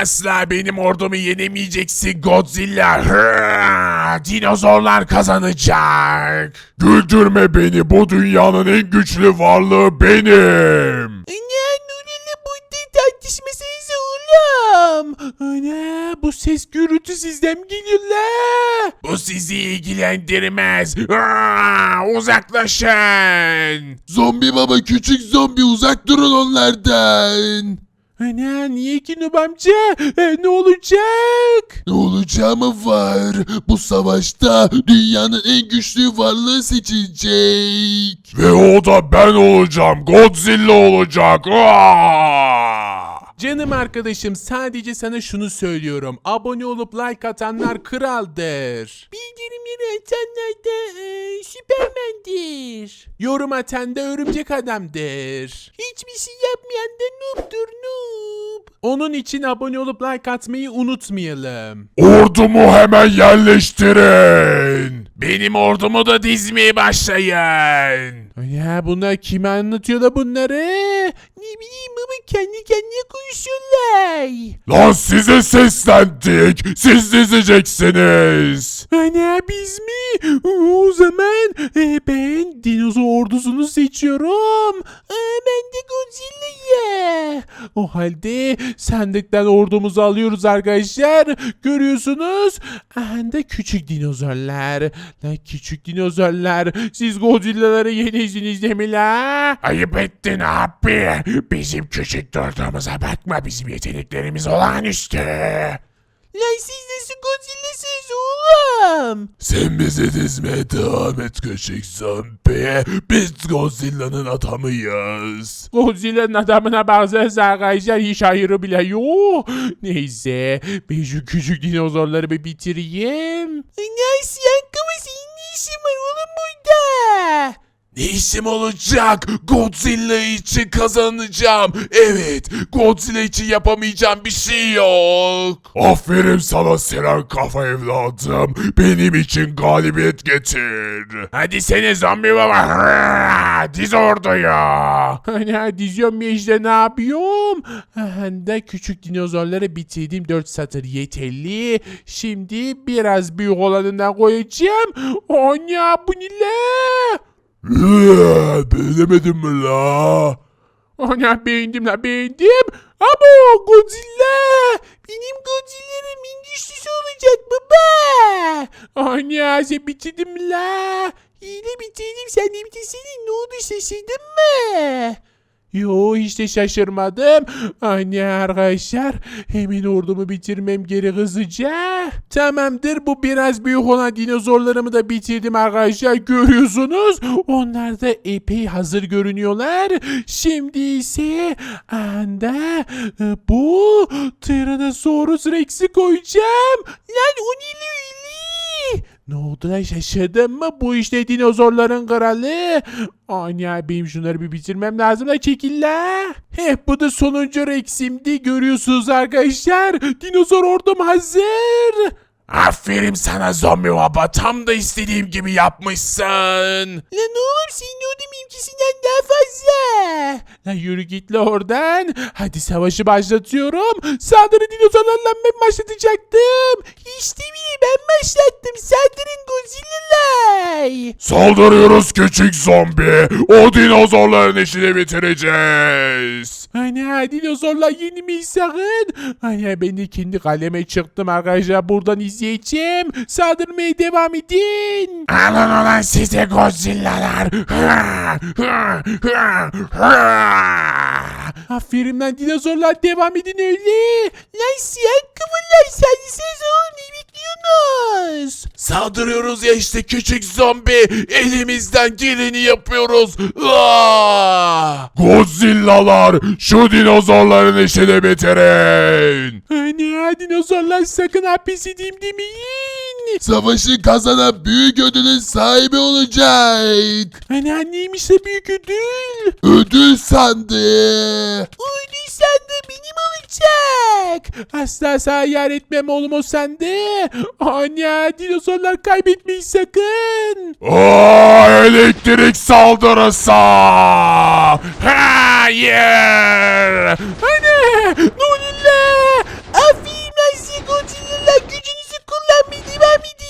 Asla benim ordumu yenemeyeceksin Godzilla. Hıa! Dinozorlar kazanacak. Güldürme beni. Bu dünyanın en güçlü varlığı benim. Ana Nuri'yle burada tartışmasanız oğlum. Ana bu ses gürültü sizden mi geliyor la? Bu sizi ilgilendirmez. Hıa! Uzaklaşın. Zombi baba küçük zombi uzak durun onlardan. Ana niye ki amca? E, ne olacak? Ne olacağı mı var? Bu savaşta dünyanın en güçlü varlığı seçilecek. Ve o da ben olacağım. Godzilla olacak. Hıa! Canım arkadaşım sadece sana şunu söylüyorum. Abone olup like atanlar kraldır. Bildirimleri atanlar da e, süpermendir. Yorum atan da örümcek adamdır. Hiçbir şey yapmayan da noob'dur noob. Onun için abone olup like atmayı unutmayalım. Ordumu hemen yerleştirin. Benim ordumu da dizmeye başlayın. Ya bunlar kime anlatıyor da bunları? Ne bileyim baba kendi kendine konuşuyorlar. Lan size seslendik. Siz dizeceksiniz. Ana biz mi? O zaman e, ben dinozor ordusunu seçiyorum. Aa, ben de Godzilla'yı. O halde sandıktan ordumuzu alıyoruz arkadaşlar. Görüyorsunuz. Aha da küçük dinozorlar. La küçük dinozorlar. Siz Godzilla'ları yenesiniz değil mi la? Ayıp ettin abi. Bizim küçük durduğumuza bakma. Bizim yeteneklerimiz olağanüstü. Lan siz nasıl Godzilla'sınız oğlum? Sen bizi dizmeye devam et küçük zombi. Biz Godzilla'nın adamıyız. Godzilla'nın adamına baksanız arkadaşlar hiç hayırı bile yok. Neyse ben şu küçük dinozorları bir bitireyim. Nasıl yankımı senin ne işin var oğlum burada? Ne işim olacak? Godzilla için kazanacağım. Evet, Godzilla için yapamayacağım bir şey yok. Aferin sana Siren kafa evladım. Benim için galibiyet getir. Hadi seni zombi baba. Diz orduyu. Hani diziyorum ya işte ne yapıyorum? Hem de küçük dinozorları bitirdim 4 satır yeterli. Şimdi biraz büyük olanından koyacağım. Ana bu ne Beğenemedin mi la? Ana beğendim la beğendim. Abo Godzilla. Benim Godzilla'nın en güçlüsü olacak baba. Ana sen bitirdin la. Yine bitirdim sen de bitirsene ne oldu şaşırdın mı? Yo hiç de şaşırmadım. Anne arkadaşlar hemen ordumu bitirmem gerek hızlıca. Tamamdır bu biraz büyük olan dinozorlarımı da bitirdim arkadaşlar görüyorsunuz. Onlar da epey hazır görünüyorlar. Şimdi ise anda e, bu Tyrannosaurus Rex'i koyacağım. Lan o ne? Ne oldu lan şaşırdın mı? Bu işte dinozorların kralı. Ana benim şunları bir bitirmem lazım da çekil la. Heh bu da sonuncu Rex'imdi. Görüyorsunuz arkadaşlar. Dinozor ordum hazır. Aferin sana zombi baba. Tam da istediğim gibi yapmışsın. Lan oğlum senin orada benimkisinden daha fazla. Lan yürü git la oradan. Hadi savaşı başlatıyorum. Saldırı dinozorlarla ben başlatacaktım. İşte bile ben başlattım. Saldırın Saldırıyoruz küçük zombi. O dinozorların işini bitireceğiz. Ana dinozorlar yeni mi sakın? Ana ben de kendi kaleme çıktım arkadaşlar buradan izleyeceğim. Saldırmaya devam edin. Alın ulan size Godzilla'lar. Aferin lan dinozorlar devam edin öyle. Lan siyah kıvırlar sen siz oğlum ne bekliyorsunuz? Saldırıyoruz ya işte küçük zombi. Elimizden geleni yapıyoruz. Hıa. Godzilla'lar şu dinozorların işini bitirin. Ana dinozorlar sakın hapis edeyim demeyin. Savaşı kazanan büyük ödülün sahibi olacak. Ana neymiş de büyük ödül? Ödül sandığı. Ödül sende benim Jack! Asla sana yer etmem oğlum o sende. Anne dinozorlar kaybetmeyin sakın. Aa, elektrik saldırısı! Hayır! Anne! Nolilla! Aferin lan size Godzilla gücünüzü kullanmayı devam edin.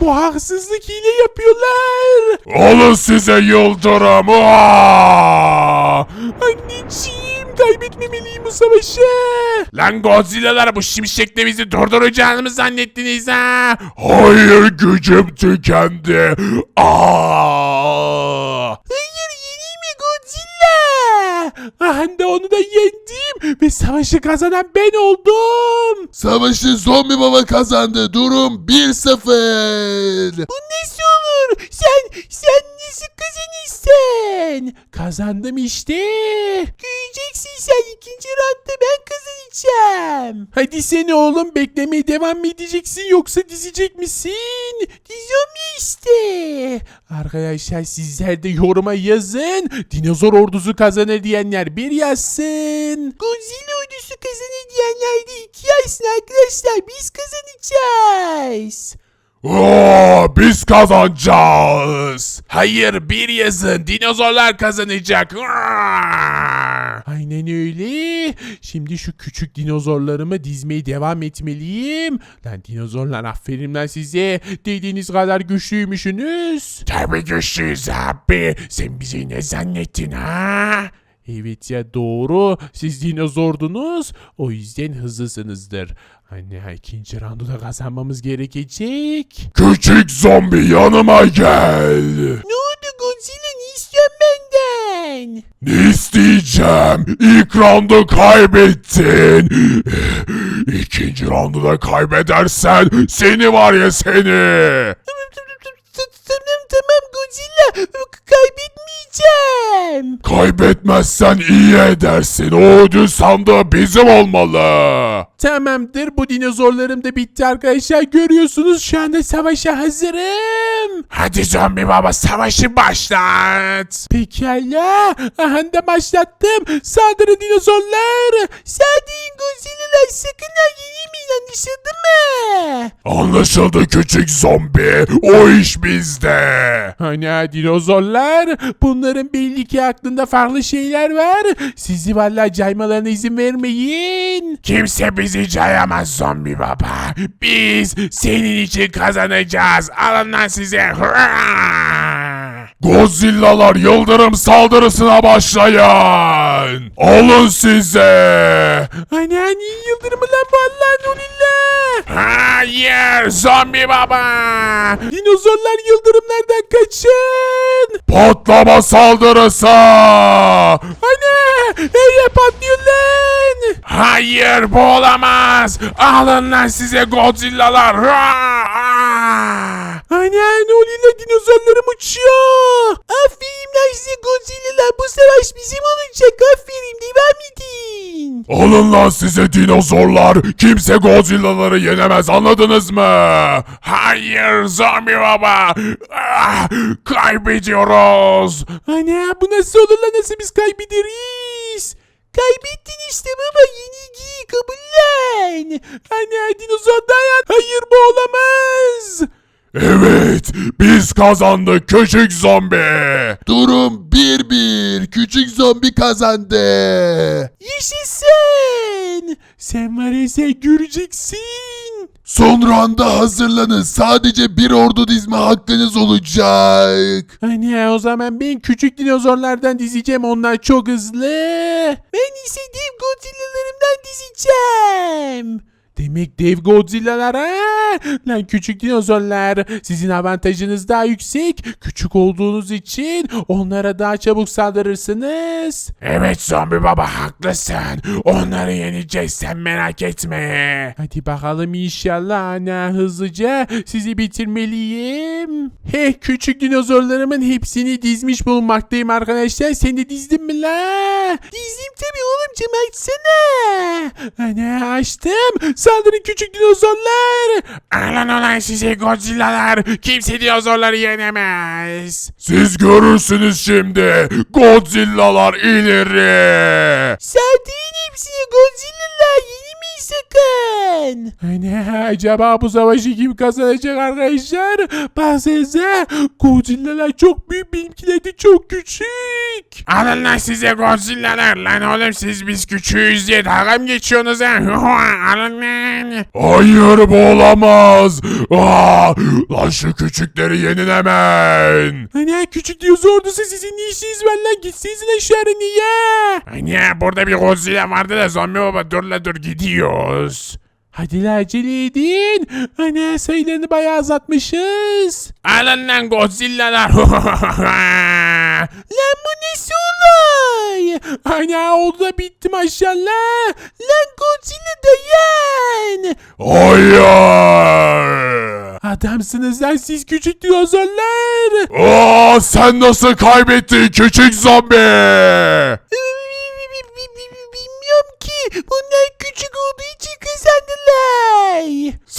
Bu haksızlık hile yapıyorlar. Alın size yıldırım. Aa! Bu savaşı. Lan Godzilla'lar bu şimşekle bizi durduracağını mı zannettiniz ha? Hayır gücüm tükendi. Aa! Hayır yeneyim mi Godzilla? Ah da onu da yendim ve savaşı kazanan ben oldum. Savaşı zombi baba kazandı. Durum 1-0. Bu nasıl olur? Sen, sen nasıl kazanırsın? Kazandım işte. Göreceksin sen ikinci roundda ben kazanacağım. Hadi seni oğlum beklemeye devam mı edeceksin yoksa dizecek misin? Diziyorum ya işte. Arkadaşlar sizler de yoruma yazın. Dinozor ordusu kazanır diyenler bir yazsın. Godzilla ordusu kazanır diyenler de iki yazsın arkadaşlar. Biz kazanacağız. Aa, biz kazanacağız. Hayır bir yazın dinozorlar kazanacak. Aynen öyle. Şimdi şu küçük dinozorlarımı dizmeye devam etmeliyim. Lan dinozorlar aferin lan size. Dediğiniz kadar güçlüymüşsünüz. Tabii güçlüyüz abi. Sen bizi ne zannettin ha? Evet ya doğru. Siz dinozordunuz. O yüzden hızlısınızdır. Anne ikinci roundu da kazanmamız gerekecek. Küçük zombi yanıma gel. Ne oldu Godzilla ne istiyorsun benden? Ne isteyeceğim? İlk roundu kaybettin. İkinci roundu da kaybedersen seni var ya seni. Tamam tamam Godzilla kaybetmeyeceğim. Kaybetmezsen iyi edersin. O ödül sandığı bizim olmalı. Tamamdır bu dinozorlarım da bitti arkadaşlar. Görüyorsunuz şu anda savaşa hazırım. Hadi zombi baba savaşı başlat. Pekala. Aha da başlattım. Saldırı dinozorlar. Saldırın Godzilla'lar sakın ha yenemeyin anlaşıldı? Anlaşıldı küçük zombi. O iş bizde. Hani dinozorlar bunların belli ki aklında farklı şeyler var. Sizi vallahi caymalarına izin vermeyin. Kimse bizi cayamaz zombi baba. Biz senin için kazanacağız. Alın lan size. Hurra! Godzilla'lar yıldırım saldırısına başlayın. Alın size. Hani hani yıldırımı lan bu Allah'ın onunla. Hayır zombi baba. Dinozorlar yıldırımlardan kaçın. Patlama saldırısı. Ana! Her patlıyor lan! Hayır bu olamaz. Alın lan size Godzilla'lar. Hurra! Ana ne oluyor lan dinozorlarım uçuyor. Aferin lan size Godzilla'lar bu savaş bizim olacak aferin devam edin. Alın lan size dinozorlar. Kimse Godzilla'ları yenemez anladınız mı? Hayır zombi baba. Ah, kaybediyoruz. Ana bu nasıl olur lan nasıl biz kaybederiz? Kaybettin işte baba yenilgiyi kabullen. Ana dinozor dayan. Hayır bu olamaz. Evet biz kazandık küçük zombi. Durum 1-1. Küçük zombi kazandı. Yaşasın. Sen var ya sen göreceksin. Son rounda hazırlanın. Sadece bir ordu dizme hakkınız olacak. Hani o zaman ben küçük dinozorlardan dizeceğim onlar çok hızlı. Ben ise dev Godzilla'larımdan dizeceğim. Demek dev Godzilla'lar ha? Lan küçük dinozorlar sizin avantajınız daha yüksek. Küçük olduğunuz için onlara daha çabuk saldırırsınız. Evet zombi baba haklısın. Onları yeneceğiz sen merak etme. Hadi bakalım inşallah ana hızlıca sizi bitirmeliyim. Heh küçük dinozorlarımın hepsini dizmiş bulunmaktayım arkadaşlar. Sen de dizdin mi la? Dizdim tabii oğlumcum açsana. Ana açtım. Saldırın küçük dinozorlar. Alın ulan size Godzilla'lar. Kimse dinozorları yenemez. Siz görürsünüz şimdi. Godzilla'lar ileri. Saldırın hepsini Godzilla'lar yenemeyin sakın. Hani acaba bu savaşı kim kazanacak arkadaşlar? Baksanıza Godzilla'lar çok büyük benimkiler de çok küçük. Alın lan size Godzilla'lar lan oğlum siz biz küçüğüz diye dalga mı geçiyorsunuz ha? Alın lan. Hayır bu olamaz. Aa, lan şu küçükleri yenin hemen. Hani küçük diyoruz ordusu sizin ne işiniz var lan gitseniz lan aşağı niye? Anne burada bir Godzilla vardı da zombi baba dur la dur gidiyoruz. Hadi acele edin. Hani sayılarını bayağı azaltmışız. Alın lan Godzilla'lar. Lan bu nasıl olay? Ana oldu da bitti maşallah. Lan Godzilla dayan. Hayır. Adamsınız lan siz küçük dinozorlar. Aa, sen nasıl kaybettin küçük zombi? Bilmiyorum ki. Bunlar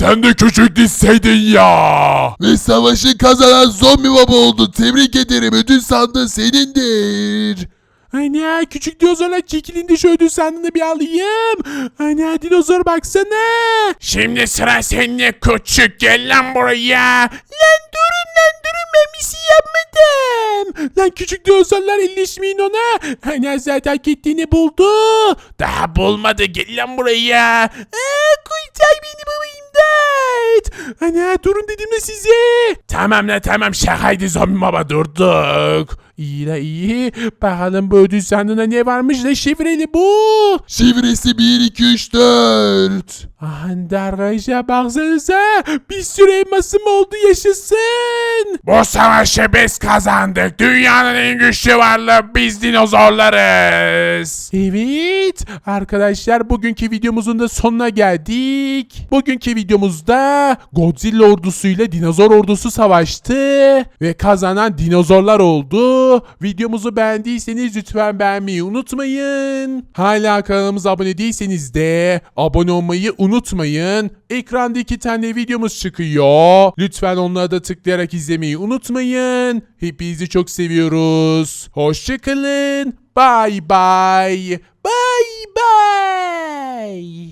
Sen de küçük dizseydin ya. Ve savaşı kazanan zombi baba oldu. Tebrik ederim. Ödül sandığı senindir. Ana küçük dinozorlar çekilin de şu ödül sandığını bir alayım. Ana dinozor baksana. Şimdi sıra sende küçük gel lan buraya. Lan durun lan durun ben bir şey yapmadım. Lan küçük dinozorlar elleşmeyin ona. Ana zaten hak ettiğini buldu. Daha bulmadı gel lan buraya. Aa, kurtar beni baba imdat. Ana durun dedim de size. Tamam la tamam şakaydı zombi baba durduk. İyi la iyi. Bakalım bu ödül sandığında ne varmış da şifreli bu. Şifresi 1, 2, 3, 4. Anda arkadaşlar baksanıza. Bir sürü elmasım oldu yaşasın. Bu savaşı biz kazandık. Dünyanın en güçlü varlığı biz dinozorlarız. Evet arkadaşlar bugünkü videomuzun da sonuna geldik. Bugünkü videomuzda Godzilla ordusuyla dinozor ordusu savaştı ve kazanan dinozorlar Videomuzu beğendiyseniz lütfen beğenmeyi unutmayın. Hala kanalımıza abone değilseniz de abone olmayı unutmayın. Ekranda iki tane videomuz çıkıyor. Lütfen onlara da tıklayarak izlemeyi unutmayın. Hepinizi çok seviyoruz. Hoşçakalın. Bye bye. Bye bye.